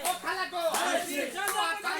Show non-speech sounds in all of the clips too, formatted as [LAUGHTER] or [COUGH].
¡Ojalá!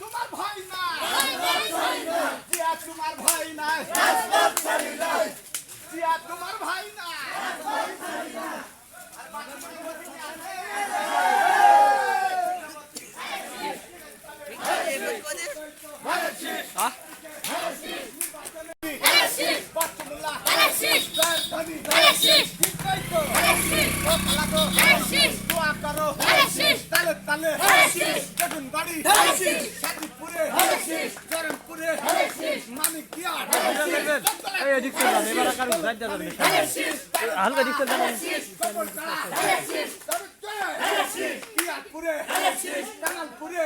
তোমার ভাই না। তোমার বাড়ি সাদিপুরে জরনপুরে মানিক দিয়ার এই থেকে যান এবার কারও রাজ্য যাবেন হালকা দিক থেকে যান ইয়ারপুরে টাঙ্গালপুরে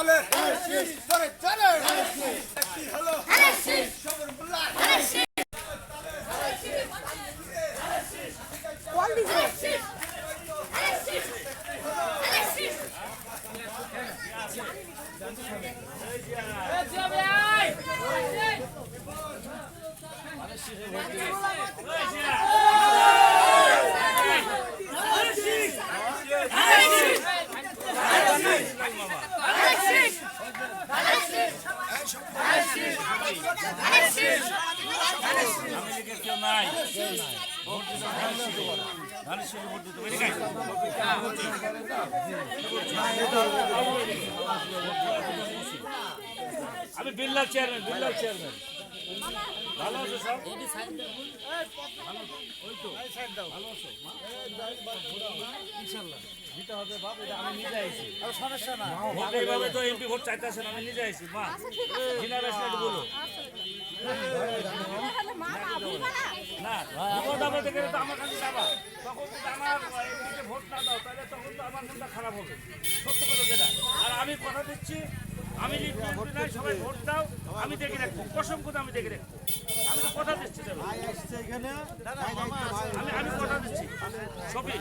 বলে চলে চলে একটি হলো সবর বুল্লা নাই ভোট দিতে ধানের শীষে ভোট দিতে পারি নাই আমি বিল্লাল চেয়ারম্যান বিল্লাল চেয়ারম্যান। ভালো আছো সব? দিতে হবে বাপ এটা আমি নিজে আইছি। ভোট এইভাবে তো এমপি ভোট চাইতেছেন আমি নিজে আইছি। মা জিনার আসলে বলো। না তো আমার কাছে যাবা তখন যদি আমার ভোট না দাও তাহলে তখন তো আমার মনটা খারাপ হবে সত্য কথা যেটা আর আমি কথা দিচ্ছি আমি নাই সবাই ভোট দাও আমি দেখে রাখব কসম করে আমি দেখে রাখব আমি তো কথা দিচ্ছি আমি আমি কথা দিচ্ছি। সবই।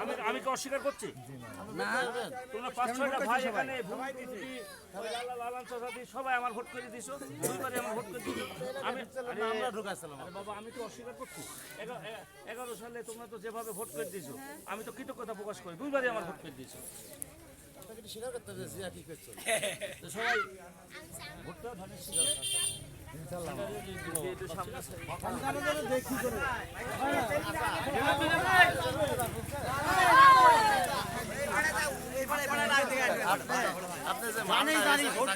আমি আমি কি অস্বীকার করছি তোমরা পাঁচ ছয়টা ভাই এখানে সবাই আমার ভোট করে দিছো দুইবারে আমার ভোট করে দিছো আমি আমরা ঢুকাইছিলাম বাবা আমি তো অস্বীকার করছি এগারো সালে তোমরা তো যেভাবে ভোট করে দিছো আমি তো কৃতজ্ঞতা প্রকাশ করি দুইবারে আমার ভোট করে দিছো [LAUGHS] সবাই ভোটটা ধানের শিকার একটু আপনি যে মানে জানি ভোট